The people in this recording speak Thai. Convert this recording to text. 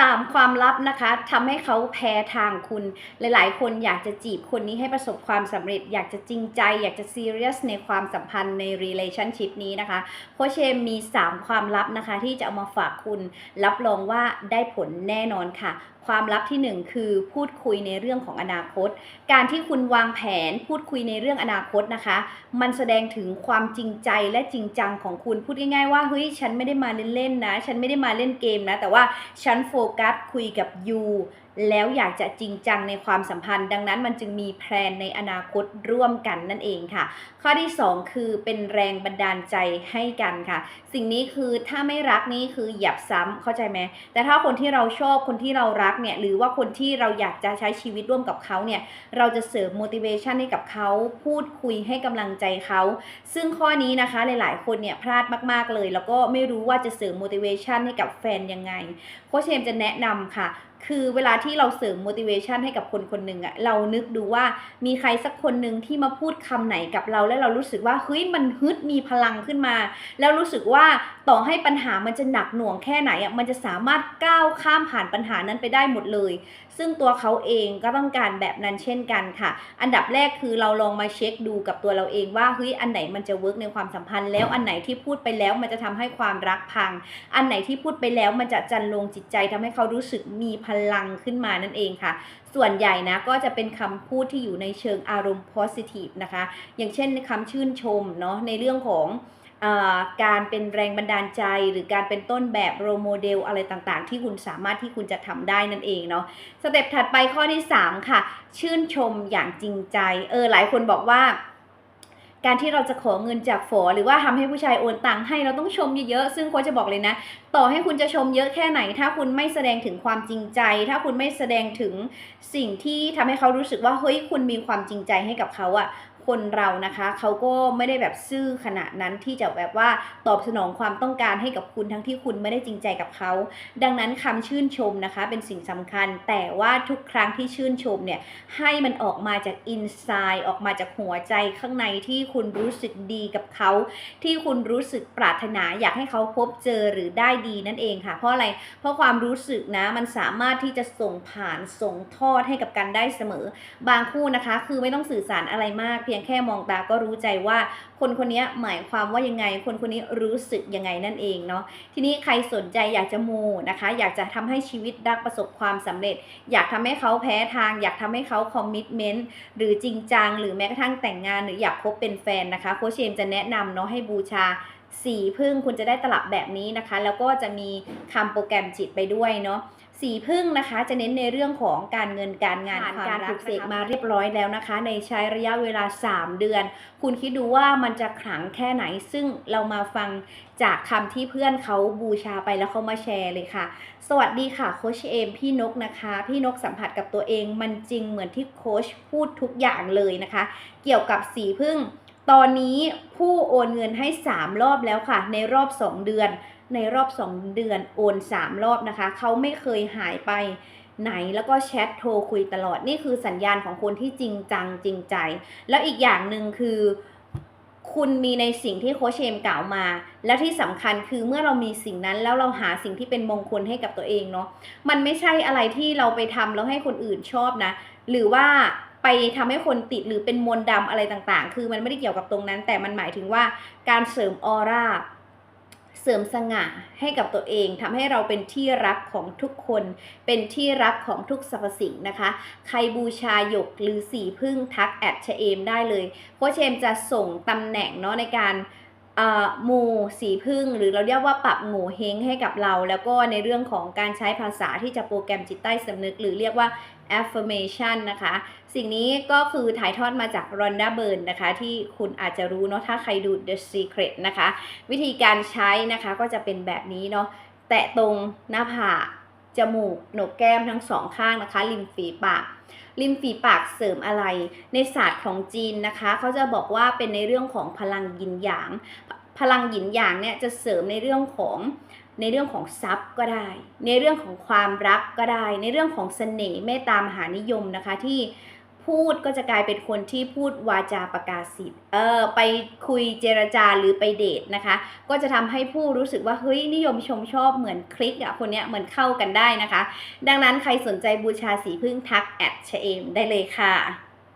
ตามความลับนะคะทำให้เขาแพ้ทางคุณ หลายๆ คนอยากจะจีบคนนี้ให้ประสบความสำเร็จ อยากจะจริงใจ อยากจะซีเรียสในความสัมพันธ์ใน relationship นี้นะคะโคชเชมมี 3 ความลับนะคะ ที่จะเอามาฝากคุณ รับรองว่าได้ผลแน่นอนค่ะ ความลับที่ 1 คือพูดคุยในเรื่องของอนาคต การที่คุณวางแผนพูดคุยในเรื่องอนาคตนะคะ มันแสดงถึงความจริงใจและจริงจังของคุณพูดง่ายๆว่าเฮ้ยฉันไม่ได้มาเล่นๆนะ ฉันไม่ได้มาเล่นเกมนะ แต่ว่าฉันโฟกัสคุยกับยู แล้วอยากจะจริงจังในความสัมพันธ์ ดังนั้นมันจึงมีแพลนในอนาคตร่วมกันนั่นเองค่ะ ข้อที่ 2 คือเป็นแรงบันดาลใจให้กันค่ะ สิ่งนี้คือถ้าไม่รักนี่คือหยับซ้ำเข้าใจไหมแต่ถ้าคนที่เราชอบคนที่เรารักเนี่ยหรือว่าคนที่เราอยากจะใช้ชีวิตร่วมกับเขาเนี่ยเราจะเสริม motivation ให้กับเขาพูดคุยให้กำลังใจเขาซึ่งข้อนี้นะคะหลาย ๆ คนเนี่ยพลาดมาก ๆเลย แล้วก็ไม่รู้ว่าจะเสริม motivation ให้กับแฟนยังไงโคชเชมจะแนะนำค่ะ คือเวลาที่เราเสริม motivation ให้กับคนคนหนึ่งอะเรานึกดูว่ามีใครสักคนหนึ่งที่มาพูดคำไหนกับเรา แล้วเรารู้สึกว่าเฮ้ยมันฮึดมีพลังขึ้นมา แล้วรู้สึกว่าต่อให้ปัญหามันจะหนักหน่วงแค่ไหนอะมันจะสามารถก้าวข้ามผ่านปัญหานั้นไปได้หมดเลย ซึ่งตัวเขาเองก็ต้องการแบบนั้นเช่นกันค่ะ อันดับแรกคือเราลองมาเช็คดูกับตัวเราเองว่าเฮ้ยอันไหนมันจะเวิร์กในความสัมพันธ์ แล้วอันไหนที่พูดไปแล้วมันจะทำให้ความรักพัง อันไหนที่พูดไปแล้วมันจะจันลงจิตใจทำให้เขารู้สึกมีพลังขึ้นมานั่นเองค่ะ ส่วนใหญ่นะก็จะเป็นคำพูดที่อยู่ในเชิงอารมณ์ positive นะคะ อย่างเช่นคำชื่นชมเนาะในเรื่องของอการเป็นแรงบันดาลใจ หรือการเป็นต้นแบบโรโมเดลอะไรต่างๆ ที่คุณสามารถที่คุณจะทำได้นั่นเองเนาะสเต็ปถัดไปข้อที่ 3 ค่ะ ชื่นชมอย่างจริงใจเออหลายคนบอกว่า การที่เราจะขอเงินจากฝอหรือว่าทำให้ผู้ชายโอนตังค์ให้เราต้องชมเยอะๆซึ่งโค้ชจะบอกเลยนะ ต่อให้คุณจะชมเยอะแค่ไหน ถ้าคุณไม่แสดงถึงความจริงใจ ถ้าคุณไม่แสดงถึงสิ่งที่ทำให้เขารู้สึกว่าเฮ้ยคุณมีความจริงใจให้กับเขาอะ คนเรานะคะเขาก็ไม่ได้แบบซื่อขนาดนั้นที่จะแบบว่าตอบสนองความต้องการให้กับคุณทั้งที่คุณไม่ได้จริงใจกับเขา ดังนั้นคำชื่นชมนะคะ เป็นสิ่งสำคัญ แต่ว่าทุกครั้งที่ชื่นชมเนี่ยให้มันออกมาจากอินไซด์ออกมาจากหัวใจข้างในที่คุณรู้สึกดีกับเขา ที่คุณรู้สึกปรารถนาอยากให้เขาพบเจอหรือได้ดีนั่นเองค่ะ เพราะอะไรเพราะความรู้สึกนะมันสามารถที่จะส่งผ่านส่งทอดให้กับกันได้เสมอ บางคู่นะคะ คือไม่ต้องสื่อสารอะไรมากเพียงแค่มองตาก็รู้ใจว่า คนคนนี้หมายความว่ายังไง คนคนนี้รู้สึกยังไงนั่นเองเนาะทีนี้ใครสนใจอยากจะมูนะคะ อยากจะทำให้ชีวิตรักประสบความสำเร็จ อยากทำให้เขาแพ้ทาง อยากทำให้เขาคอมมิชเมนต์หรือจริงจังหรือแม้กระทั่งแต่งงานหรืออยากคบเป็นแฟนนะคะโคชเชมจะแนะนำเนาะให้บูชาสีพึ่งคุณจะได้ตลับแบบนี้นะคะ แล้วก็จะมีคำโปรแกรมจิตไปด้วยเนาะ สีพึ่งนะคะจะเน้นในเรื่องของการเงินการงานานความรรัปลูกเสกกมมาเรียบร้อยแล้วนะคะ ในใช้ระยะเวลา 3 เดือน คุณคิดดูว่ามันจะขลังแค่ไหน ซึ่งเรามาฟังจากคำที่เพื่อนเขาบูชาไปแล้วเขามาแชร์เลยค่ะ สวัสดีค่ะโคชเอมพี่นกนะคะ พี่นกสัมผัสกับตัวเองมันจริงเหมือนที่โคชพูดทุกอย่างเลยนะคะ เกี่ยวกับสีพึ่ง ตอนนี้ผู้โอนเงินให้ 3 รอบแล้วค่ะ ในรอบ 2 เดือน ในรอบ 2 เดือนโอน 3 รอบนะคะ เขาไม่เคยหายไปไหนแล้วก็แชทโทรคุยตลอดนี่คือสัญญาณของคนที่จริงจังจริงใจ แล้วอีกอย่างหนึ่งคือ คุณมีในสิ่งที่โคชเชมกล่าวมา แล้วที่สำคัญคือเมื่อเรามีสิ่งนั้นแล้วเราหาสิ่งที่เป็นมงคลให้กับตัวเองเนาะมันไม่ใช่อะไรที่เราไปทำแล้วให้คนอื่นชอบนะ หรือว่าไปทำให้คนติดหรือเป็นมนต์ดำอะไรต่างๆ คือมันไม่ได้เกี่ยวกับตรงนั้น แต่มันหมายถึงว่าการเสริมออร่า เสริมสง่าให้กับตัวเองทำให้เราเป็นที่รักของทุกคน เป็นที่รักของทุกสรรพสิ่งนะคะ ใครบูชาหยกหรือสีพึ่งทักแอดชเอมได้เลยโคชเชมจะส่งตำแหน่งเนาะในการมูสีพึ่งหรือเราเรียกว่าปรับโง่เฮงให้กับเรา แล้วก็ในเรื่องของการใช้ภาษาที่จะโปรแกรมจิตใต้สำนึก หรือเรียกว่า affirmation นะคะ สิ่งนี้ก็คือถ่ายทอดมาจากรอนดาเบิร์นนะคะ ที่คุณอาจจะรู้เนาะถ้าใครดู The Secret นะคะ วิธีการใช้นะคะก็จะเป็นแบบนี้เนาะแตะตรงหน้าผากจมูกโหนกแก้มทั้งสองข้างนะคะริมฝีปากริมฝีปากเสริมอะไร ในศาสตร์ของจีนนะคะเขาจะบอกว่าเป็นในเรื่องของพลังหยินหยาง พลังหยินหยางเนี่ยจะเสริมในเรื่องของ ในเรื่องของทรัพย์ก็ได้ ในเรื่องของความรักก็ได้ ในเรื่องของเสน่ห์เมตตามหานิยมนะคะที่พูดก็จะกลายเป็นคนที่พูดวาจาประกาศสิทธิ์เออไปคุยเจรจาหรือไปเดทนะคะ ก็จะทำให้ผู้รู้สึกว่าเฮ้ยนิยมชมชอบเหมือนคลิกอะคนเนี้ยเหมือนเข้ากันได้นะคะ ดังนั้นใครสนใจบูชาสีพึ่งทักแอดชเอมได้เลยค่ะ